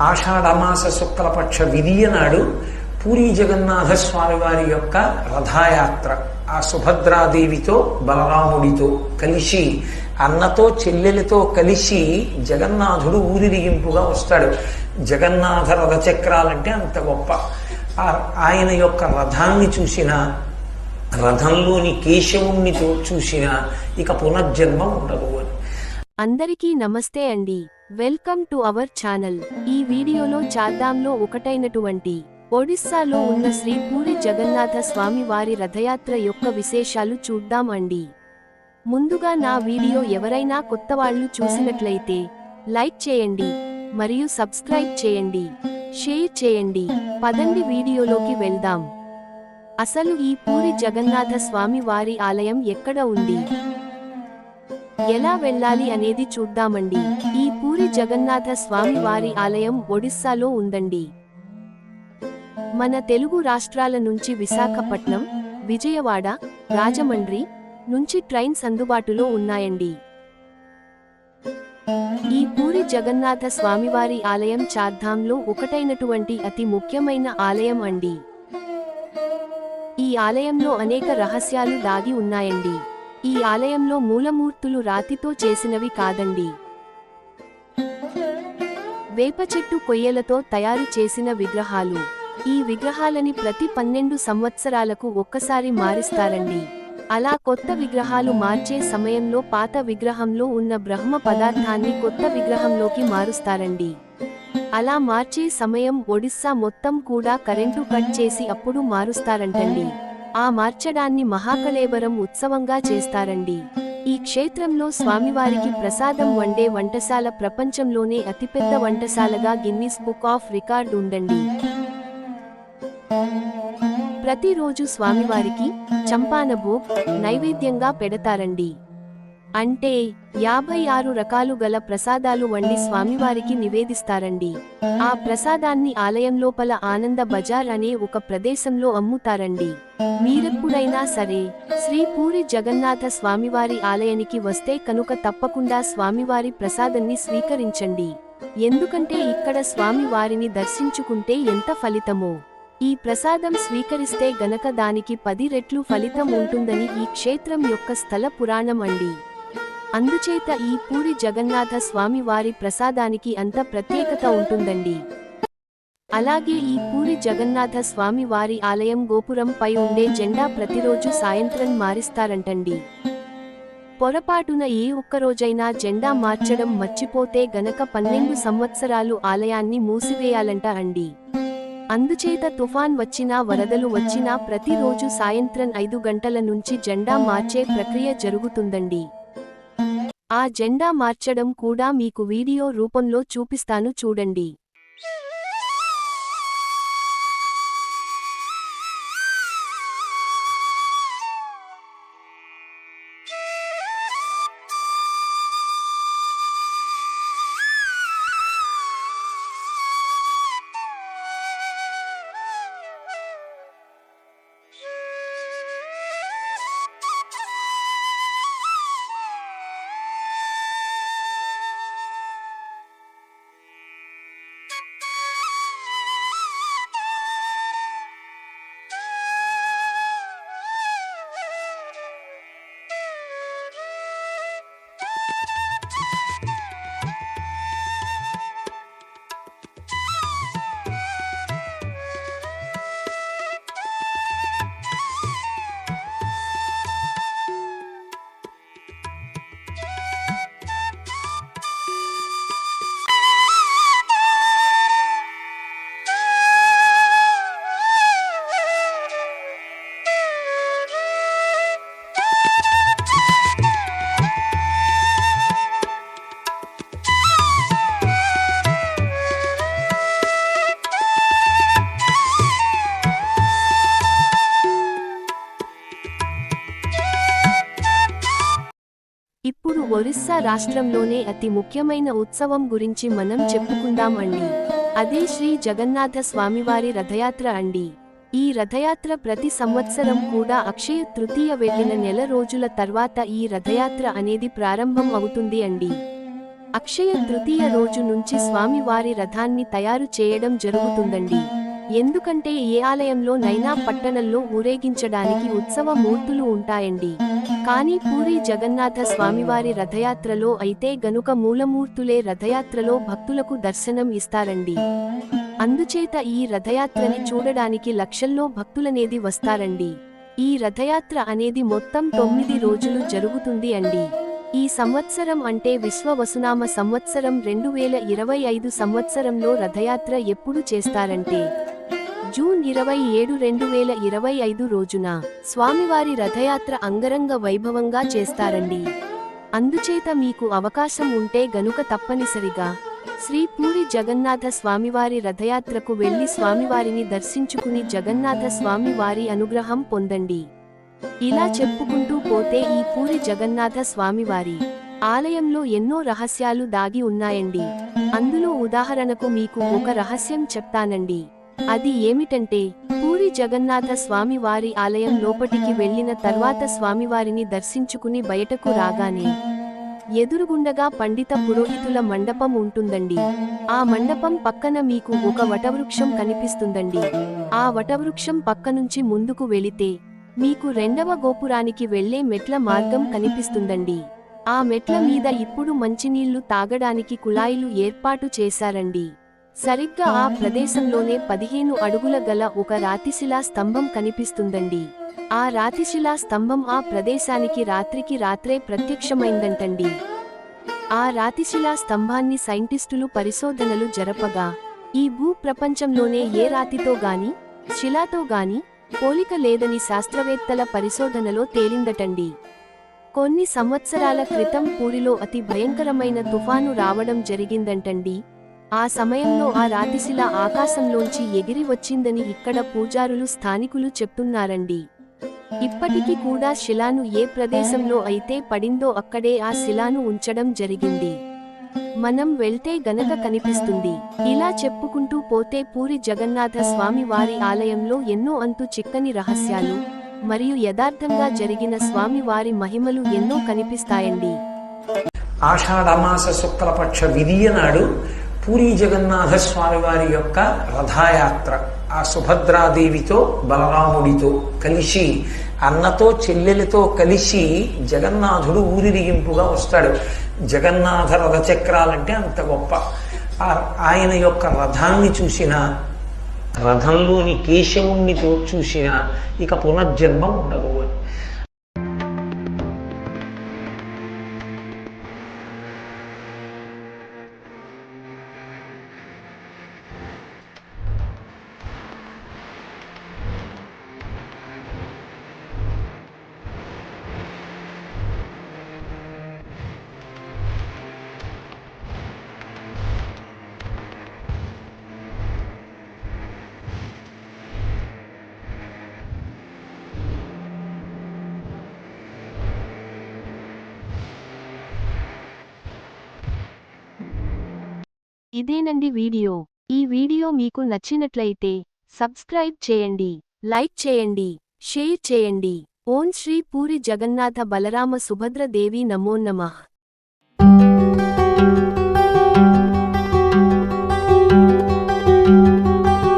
ఆషాఢమాస శుక్లపక్ష విధియ నాడు పూరి జగన్నాథ స్వామి వారి యొక్క రథయాత్ర. ఆ సుభద్రాదేవితో బలరాముడితో కలిసి అన్నతో చెల్లెలతో కలిసి జగన్నాథుడు ఊరిరిగింపుగా వస్తాడు. జగన్నాథ రథచక్రాలంటే అంత గొప్ప. ఆయన యొక్క రథాన్ని చూసిన రథంలోని కేశవుణ్ణి చూసిన ఇక పునర్జన్మ ఉండదు అని. అందరికీ నమస్తే అండి. Welcome to our channel. ఈ వీడియోలో చార్ధాంలో ఒకటైనటువంటి ఒడిస్సాలో ఉన్న శ్రీ పూరి జగన్నాథ స్వామి వారి రథయాత్ర యొక్క విశేషాలు చూద్దాం అండి. ముందుగా నా వీడియో ఎవరైనా కొత్త వాళ్ళు చూసినట్లయితే లైక్ చేయండి మరియు సబ్స్క్రైబ్ చేయండి షేర్ చేయండి. పదండి వీడియోలోకి వెళ్దాం. అసలు ఈ పూరి జగన్నాథ స్వామి వారి ఆలయం ఎక్కడ ఉంది? ఎలా వెళ్ళాలి అనేది చూద్దామండి. ఈ పూరి జగన్నాథ స్వామి వారి ఆలయం ఒడిస్సాలో ఉందండి. మన తెలుగు రాష్ట్రాల నుంచి విశాఖపట్నం విజయవాడ రాజమండ్రి నుంచి ట్రైన్స్ అందుబాటులో ఉన్నాయండి. ఈ పూరి జగన్నాథ స్వామివారి ఆలయం చార్ధాంలో ఒకటైనటువంటి అతి ముఖ్యమైన ఆలయం అండి. ఈ ఆలయంలో అనేక రహస్యాలు దాగి ఉన్నాయండి. ఈ ఆలయంలో మూలమూర్తులు రాతితో చేసినవి కాదండి. వేప చెట్టు కొయ్యలతో తయారు చేసిన విగ్రహాలు. ఈ విగ్రహాలని ప్రతి పన్నెండు సంవత్సరాలకు ఒక్కసారి మారిస్తారండి. అలా కొత్త విగ్రహాలు మార్చే సమయంలో పాత విగ్రహంలో ఉన్న బ్రహ్మ పదార్థాన్ని కొత్త విగ్రహంలోకి మారుస్తారండి. అలా మార్చే సమయం ఒడిస్సా మొత్తం కూడా కరెంటు కట్ చేసి అప్పుడు మారుస్తారంటండి. ఆ మార్చడాన్ని మహాకళేబరం ఉత్సవంగా చేస్తారండి. ఈ క్షేత్రంలో స్వామివారికి ప్రసాదం వండే వంటశాల ప్రపంచంలోనే అతిపెద్ద వంటశాలగా గిన్నిస్ బుక్ ఆఫ్ రికార్డ్ ఉండండి ప్రతిరోజు స్వామివారికి చంపానభోగ్ నైవేద్యంగా పెడతారండి. అంటే యాభై ఆరు రకాలు గల ప్రసాదాలు వండి స్వామివారికి నివేదిస్తారండి. ఆ ప్రసాదాన్ని ఆలయం లోపల ఆనంద బజార్ అనే ఒక ప్రదేశంలో అమ్ముతారండి. మీరెప్పుడైనా సరే శ్రీ పూరి జగన్నాథ స్వామివారి ఆలయానికి వస్తే కనుక తప్పకుండా స్వామివారి ప్రసాదాన్ని స్వీకరించండి. ఎందుకంటే ఇక్కడ స్వామివారిని దర్శించుకుంటే ఎంత ఫలితమో. ఈ ప్రసాదం స్వీకరిస్తే గనక దానికి పది రెట్లు ఫలితం ఉంటుందని ఈ క్షేత్రం యొక్క స్థల పురాణం అండి. అందుచేత ఈ పూరి జగన్నాథ స్వామి వారి ప్రసాదానికి అంత ప్రత్యేకత ఉంటుందండి. అలాగే ఈ పూరి జగన్నాథ స్వామి వారి ఆలయం గోపురంపై ఉండే జెండా ప్రతిరోజు సాయంత్రం మారిస్తారంటండి. పొరపాటున ఏ ఒక్కరోజైనా జెండా మార్చడం మర్చిపోతే గనక పన్నెండు సంవత్సరాలు ఆలయాన్ని మూసివేయాలంట అండి. అందుచేత తుఫాన్ వచ్చినా వరదలు వచ్చినా ప్రతిరోజు సాయంత్రం ఐదు గంటల నుంచి జెండా మార్చే ప్రక్రియ జరుగుతుందండి. ఆ జెండా మార్చడం కూడా మీకు వీడియో రూపంలో చూపిస్తాను చూడండి. ఒరిస్సా రాష్ట్రంలోనే అతి ముఖ్యమైన ఉత్సవం గురించి మనం చెప్పుకుందాం అండి. అదే శ్రీ జగన్నాథ స్వామివారి రథయాత్ర అండి. ఈ రథయాత్ర ప్రతి సంవత్సరం కూడా అక్షయ తృతీయ వెళ్ళిన నెల రోజుల తర్వాత ఈ రథయాత్ర అనేది ప్రారంభం అవుతుంది అండి. అక్షయ తృతీయ రోజు నుంచి స్వామివారి రథాన్ని తయారు చేయడం జరుగుతుందండి. ఎందుకంటే ఏ ఆలయంలో నైనా పట్టణంలో ఊరేగించడానికి ఉత్సవ మూర్తులు ఉంటాయండి. కానీ పూరి జగన్నాథ స్వామివారి రథయాత్రలో అయితే గనుక మూలమూర్తులే రథయాత్రలో భక్తులకు దర్శనం ఇస్తారండి. అందుచేత ఈ రథయాత్రని చూడడానికి లక్షల్లో భక్తులనేది వస్తారండి. ఈ రథయాత్ర అనేది మొత్తం తొమ్మిది రోజులు జరుగుతుంది అండి. ఈ సంవత్సరం అంటే విశ్వ వసునామ సంవత్సరం రెండు వేల ఇరవై ఐదు సంవత్సరంలో రథయాత్ర ఎప్పుడు చేస్తారంటే జూన్ ఇరవై ఏడు రెండు వేల ఇరవై ఐదు రోజున స్వామివారి రథయాత్ర అంగరంగ వైభవంగా చేస్తారండి. అందుచేత మీకు అవకాశం ఉంటే గనుక తప్పనిసరిగా శ్రీ పూరి జగన్నాథ స్వామివారి రథయాత్రకు వెళ్ళి స్వామివారిని దర్శించుకుని జగన్నాథ స్వామివారి అనుగ్రహం పొందండి. ఇలా చెప్పుకుంటూ పోతే ఈ పూరి జగన్నాథ స్వామివారి ఆలయంలో ఎన్నో రహస్యాలు దాగి ఉన్నాయండి. అందులో ఉదాహరణకు మీకు ఒక రహస్యం చెప్తానండి. అది ఏమిటంటే పూరి జగన్నాథ స్వామి వారి ఆలయం లోపటికి వెళ్ళిన తర్వాత స్వామివారిని దర్శించుకుని బయటకు రాగానే ఎదురుగుండగా పండిత పురోహితుల మండపం ఉంటుందండి. ఆ మండపం పక్కన మీకు ఒక వటవృక్షం కనిపిస్తుందండి. ఆ వటవృక్షం పక్కనుంచి ముందుకు వెళితే మీకు రెండవ గోపురానికి వెళ్ళే మెట్ల మార్గం కనిపిస్తుందండి. ఆ మెట్ల మీద ఇప్పుడు మంచినీళ్ళు తాగడానికి కుళాయిలు ఏర్పాటు చేశారండి. సరిగ్గా ఆ ప్రదేశంలోనే పదిహేను అడుగుల గల ఒక రాతిశిలా స్తంభం కనిపిస్తుందండి. ఆ రాతిశిలా స్తంభం ఆ ప్రదేశానికి రాత్రికి రాత్రే ప్రత్యక్షమైందంటండి. ఆ రాతిశిలా స్తంభాన్ని సైంటిస్టులు పరిశోధనలు జరపగా ఈ భూ ప్రపంచంలోనే ఏ రాతితో గాని శిలాతో గాని పోలిక లేదని శాస్త్రవేత్తల పరిశోధనలో తేలిందటండి. కొన్ని సంవత్సరాల క్రితం పూరిలో అతి భయంకరమైన తుఫాను రావడం జరిగిందంటండి. ఆ సమయంలో ఆ రాతిశిల ఆకాశంలోంచి ఎగిరి వచ్చిందని ఇక్కడ పూజారులు స్థానికులు చెప్తున్నారండి. ఇప్పటికీ కూడా శిలాను ఏ ప్రదేశంలో అయితే పడిందో అక్కడే ఆ శిలాను ఉంచడం జరిగింది. మనం వెళ్తే గనక కనిపిస్తుంది. ఇలా చెప్పుకుంటూ పోతే పూరి జగన్నాథ స్వామి వారి ఆలయంలో ఎన్నో అంతు చిక్కని రహస్యాలు మరియు యథార్థంగా జరిగిన స్వామి వారి మహిమలు ఎన్నో కనిపిస్తాయండి. ఆషాఢమాస శుక్లపక్ష విధియ నాడు పూరి జగన్నాథ స్వామి వారి యొక్క రథయాత్ర ఆ సుభద్రాదేవితో బలరాముడితో కలిసి అన్నతో చెల్లెలతో కలిసి జగన్నాథుడు ఊరిరిగింపుగా వస్తాడు. జగన్నాథ రథచక్రాలంటే అంత గొప్ప. ఆయన యొక్క రథాన్ని చూసిన రథంలోని కేశవుణ్ణి చూసిన ఇక పునర్జన్మం ఉండదు అని. ఇదేనండి వీడియో. ఈ వీడియో మీకు నచ్చినట్లయితే సబ్స్క్రైబ్ చేయండి లైక్ చేయండి షేర్ చేయండి. ఓం శ్రీ పూరి జగన్నాథ బలరామ సుభద్ర దేవి నమో నమః.